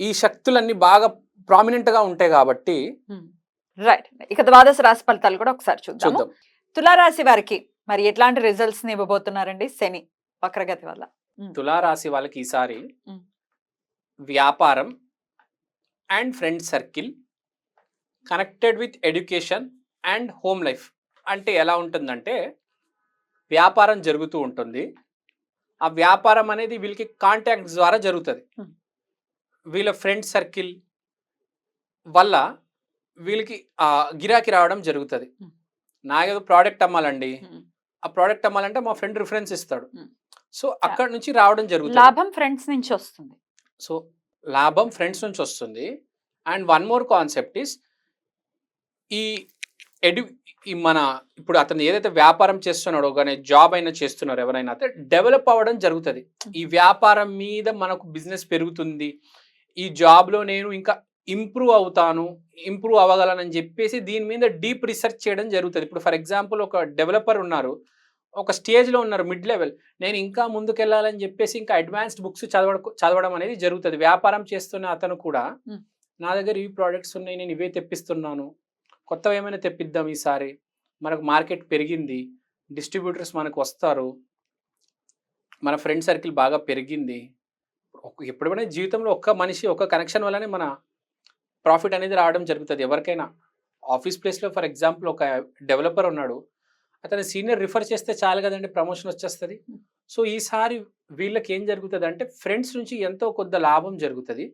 ఈ శక్తులన్నీ బాగా ప్రామినెంట్గా ఉంటాయి కాబట్టి. రైట్. ఇక ద్వాదశ రాశి ఫలితాలు కూడా ఒకసారి చూద్దాం. తులారాశి వారికి మరి ఎట్లాంటి రిజల్ట్స్ని ఇవ్వబోతున్నారండి శని వక్రగతి వల్ల? తులారాశి వాళ్ళకి ఈసారి. వ్యాపారం and friend circle connected with education and home life అంటే ఎలా ఉంటుందంటే వ్యాపారం జరుగుతూ ఉంటుంది. ఆ వ్యాపారం అనేది వీళ్ళకి కాంటాక్ట్స్ ద్వారా జరుగుతుంది. వీళ్ళ ఫ్రెండ్ సర్కిల్ వల్ల వీళ్ళకి ఆ గిరాకీ రావడం జరుగుతుంది. నాకేదో ప్రోడక్ట్ అమ్మాలండి. ఆ ప్రోడక్ట్ అమ్మాలంటే మా ఫ్రెండ్ రిఫరెన్స్ ఇస్తాడు. సో అక్కడ నుంచి రావడం జరుగుతుంది. లాభం ఫ్రెండ్స్ నుంచి వస్తుంది. సో లాభం ఫ్రెండ్స్ నుంచి వస్తుంది. And one more concept is ఈ ఎడ్యు ఈ మన ఇప్పుడు అతను ఏదైతే వ్యాపారం చేస్తున్నాడో కానీ జాబ్ అయినా చేస్తున్నారో ఎవరైనా అయితే డెవలప్ అవ్వడం జరుగుతుంది. ఈ వ్యాపారం మీద మనకు బిజినెస్ పెరుగుతుంది. ఈ జాబ్లో నేను ఇంకా ఇంప్రూవ్ అవుతాను ఇంప్రూవ్ అవ్వగలనని చెప్పేసి దీని మీద డీప్ రీసెర్చ్ చేయడం జరుగుతుంది. ఇప్పుడు ఫర్ ఎగ్జాంపుల్ ఒక డెవలపర్ ఉన్నారు ఒక స్టేజ్లో ఉన్నారు మిడ్ లెవెల్. నేను ఇంకా ముందుకెళ్ళాలని చెప్పేసి ఇంకా అడ్వాన్స్డ్ బుక్స్ చదవడం చదవడం అనేది జరుగుతుంది. వ్యాపారం చేస్తున్న అతను కూడా. నా దగ్గర ఈ ప్రోడక్ట్స్ ఉన్నాయి నేను ఇవే తెప్పిస్తున్నాను. కొత్తవి ఏమైనా తెప్పిద్దాం ఈసారి. మనకు మార్కెట్ పెరిగింది డిస్ట్రిబ్యూటర్స్ మనకు వస్తారు. మన ఫ్రెండ్ సర్కిల్ బాగా పెరిగింది. ఎప్పుడైనా జీవితంలో ఒక్క మనిషి ఒక కనెక్షన్ వల్లనే మన ప్రాఫిట్ అనేది రావడం జరుగుతుంది. ఎవరికైనా ఆఫీస్ ప్లేస్లో ఫర్ ఎగ్జాంపుల్ ఒక డెవలపర్ ఉన్నాడు. అతని సీనియర్ రిఫర్ చేస్తే చాలు కదండి ప్రమోషన్ వచ్చేస్తుంది. సో ఈసారి వీళ్ళకి ఏం జరుగుతుంది అంటే ఫ్రెండ్స్ నుంచి ఎంతో కొద్ది లాభం జరుగుతుంది.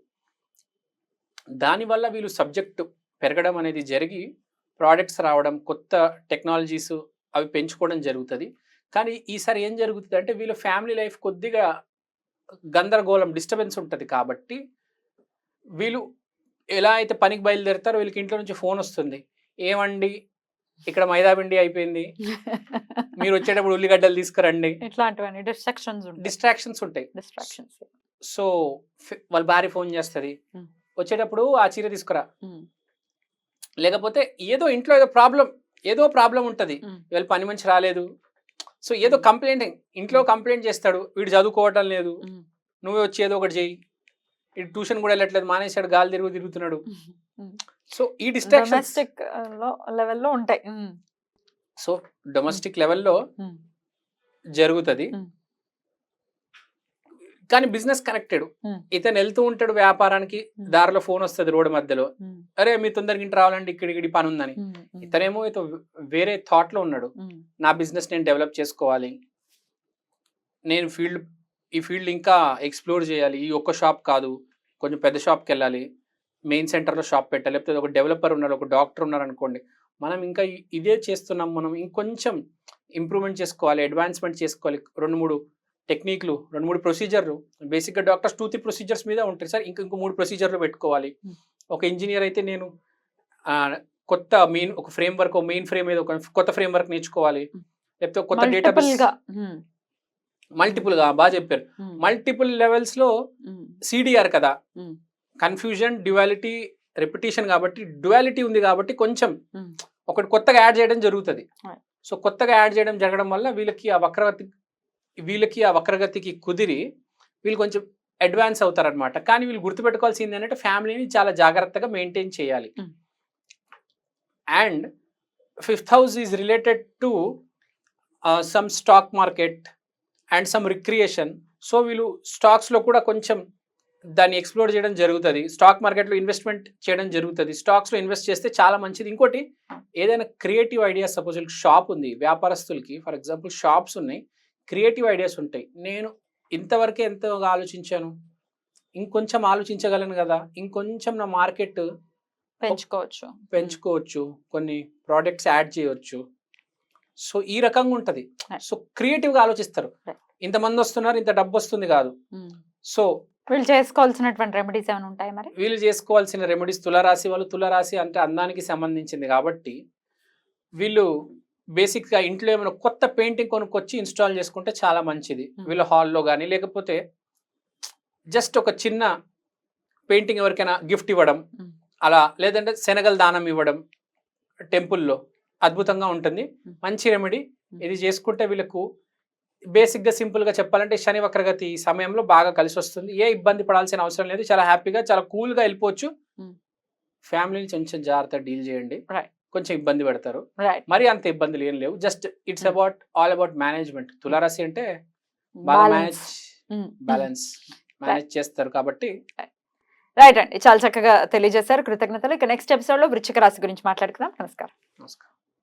దానివల్ల వీళ్ళు సబ్జెక్ట్ పెరగడం అనేది జరిగి ప్రోడక్ట్స్ రావడం కొత్త టెక్నాలజీస్ అవి పెంచుకోవడం జరుగుతుంది. కానీ ఈసారి ఏం జరుగుతుంది అంటే వీళ్ళ ఫ్యామిలీ లైఫ్ కొద్దిగా గందరగోళం డిస్టర్బెన్స్ ఉంటుంది కాబట్టి వీళ్ళు ఎలా అయితే పనికి బయలుదేరుతారో వీళ్ళకి ఇంట్లో నుంచి ఫోన్ వస్తుంది. ఏమండి? ఇక్కడ మైదా పిండి అయిపోయింది. మీరు వచ్చేటప్పుడు ఉల్లిగడ్డలు తీసుకురండి. ఇట్లాంటివన్నీ డిస్ట్రక్షన్స్ ఉంటాయి. డిస్ట్రాక్షన్స్ ఉంటాయి. డిస్ట్రాక్షన్స్ సో వాళ్ళ భార్య ఫోన్ చేస్తుంది. వచ్చేటప్పుడు ఆ చీర తీసుకురా. లేకపోతే ఏదో ఇంట్లో ఏదో ప్రాబ్లం ఏదో ప్రాబ్లం ఉంటుంది. వీళ్ళ పని మంచి రాలేదు. సో ఏదో. కంప్లైంట్ ఇంట్లో కంప్లైంట్ చేస్తాడు వీడు చదువుకోవటం లేదు నువ్వే వచ్చి ఏదో ఒకటి చెయ్యి ఇటు ట్యూషన్ కూడా వెళ్ళట్లేదు మానేశాడు గాలి తిరుగు తిరుగుతున్నాడు సో ఈ డిస్ట్రాక్షన్ లెవెల్లో ఉంటాయి. సో డొమెస్టిక్ లెవెల్లో. జరుగుతుంది. కానీ బిజినెస్ కనెక్టెడ్. ఇతను వెళ్తూ ఉంటాడు వ్యాపారానికి. దారిలో ఫోన్ వస్తుంది రోడ్డు మధ్యలో. అరే మీ తొందరగా ఇంటి రావాలంటే ఇక్కడ ఇక్కడ ఈ పని ఉందని. ఇతనేమో ఇతో వేరే థాట్లో ఉన్నాడు. నా బిజినెస్ నేను డెవలప్ చేసుకోవాలి. నేను ఫీల్డ్ ఈ ఫీల్డ్ ఇంకా ఎక్స్ప్లోర్ చేయాలి. ఈ ఒక్క షాప్ కాదు. కొంచెం పెద్ద షాప్కి వెళ్ళాలి. మెయిన్ సెంటర్లో షాప్ పెట్టాలి. లేకపోతే ఒక డెవలపర్ ఉన్నారు ఒక డాక్టర్ ఉన్నారు అనుకోండి. మనం ఇంకా ఇదే చేస్తున్నాం. మనం ఇంకొంచెం ఇంప్రూవ్మెంట్ చేసుకోవాలి అడ్వాన్స్మెంట్ చేసుకోవాలి. రెండు మూడు టెక్నిక్లు రెండు మూడు ప్రొసీజర్లు. బేసిక్గా డాక్టర్స్ టూ త్రీ ప్రొసీజర్స్ మీద ఉంటాయి సార్. ఇంకా ఇంకో మూడు ప్రొసీజర్లు పెట్టుకోవాలి. ఒక ఇంజనీర్ అయితే నేను కొత్త మెయిన్ ఒక ఫ్రేమ్ వర్క్ మెయిన్ ఫ్రేమ్ మీద ఒక కొత్త ఫ్రేమ్ వర్క్ నేర్చుకోవాలి. లేకపోతే కొత్త డేటాబేస్ మల్టిపుల్గా బాగా చెప్పారు. మల్టిపుల్ లెవెల్స్లో సిడిఆర్ కదా. కన్ఫ్యూజన్ డ్యువాలిటీ రెపిటేషన్ కాబట్టి డ్యువాలిటీ ఉంది కాబట్టి కొంచెం. ఒకటి కొత్తగా యాడ్ చేయడం జరుగుతుంది. సో కొత్తగా యాడ్ చేయడం జరగడం వల్ల వీళ్ళకి ఆ వక్రగతి వీళ్ళకి ఆ వక్రగతికి కుదిరి వీళ్ళు కొంచెం అడ్వాన్స్ అవుతారనమాట కానీ వీళ్ళు గుర్తుపెట్టుకోవాల్సింది ఏంటంటే ఫ్యామిలీని చాలా జాగ్రత్తగా మెయింటైన్ చేయాలి. And fifth house is related to some stock market and some recreation so వీళ్ళు స్టాక్స్లో కూడా కొంచెం దాన్ని ఎక్స్ప్లోర్ చేయడం జరుగుతుంది. స్టాక్ మార్కెట్లో ఇన్వెస్ట్మెంట్ చేయడం జరుగుతుంది. స్టాక్స్లో ఇన్వెస్ట్ చేస్తే చాలా మంచిది. ఇంకోటి ఏదైనా క్రియేటివ్ ఐడియాస్ సపోజ్ షాప్ ఉంది వ్యాపారస్తులకి ఫర్ ఎగ్జాంపుల్ షాప్స్ ఉన్నాయి. క్రియేటివ్ ఐడియాస్ ఉంటాయి. నేను ఇంతవరకే ఎంతగా ఆలోచించాను. ఇంకొంచెం ఆలోచించగలను కదా? ఇంకొంచెం నా మార్కెట్ పెంచుకోవచ్చు. పెంచుకోవచ్చు. కొన్ని ప్రోడక్ట్స్ యాడ్ చేయవచ్చు సో ఈ రకంగా ఉంటుంది. సో క్రియేటివ్గా ఆలోచిస్తారు. ఇంతమంది వస్తున్నారు ఇంత డబ్బు వస్తుంది కాదు. ఉమ్. సో వీళ్ళు చేసుకోవాల్సినటువంటి రెమెడీస్ ఏమైనా ఉంటాయి మరి? వీళ్ళు చేసుకోవాల్సిన రెమెడీస్ తులారాశి వాళ్ళు తులారాశి అంటే అందానికి సంబంధించింది కాబట్టి వీళ్ళు బేసిక్గా ఇంట్లో ఏమైనా కొత్త పెయింటింగ్ కొనుక్కొచ్చి ఇన్స్టాల్ చేసుకుంటే చాలా మంచిది. వీళ్ళ హాల్లో కానీ లేకపోతే జస్ట్ ఒక చిన్న పెయింటింగ్ ఎవరికైనా గిఫ్ట్ ఇవ్వడం. అలా లేదంటే శనగల దానం ఇవ్వడం టెంపుల్లో అద్భుతంగా ఉంటుంది. మంచి రెమెడీ. ఇది చేసుకుంటే వీళ్ళకు బేసిక్గా సింపుల్గా చెప్పాలంటే శని వక్రగతి సమయంలో బాగా కలిసి వస్తుంది ఏ ఇబ్బంది పడాల్సిన అవసరం లేదు చాలా హ్యాపీగా చాలా కూల్గా వెళ్ళిపోవచ్చు. ఫ్యామిలీని కొంచెం జాగ్రత్త డీల్ చేయండి Right. కొంచెం ఇబ్బంది పెడతారు మరి అంత ఇబ్బందులు ఏం లేవు just it's Hmm. About all about management తులారాశి అంటే బాగా మేనేజ్ బ్యాలెన్స్ మేనేజ్ చేస్తారు కాబట్టి రైట్ అండి చాలా చక్కగా తెలియజేశారు కృతజ్ఞతలు ఇక నెక్స్ట్ ఎపిసోడ్లో వృచ్చిక రాశి గురించి మాట్లాడుకుందాం నమస్కారం నమస్కారం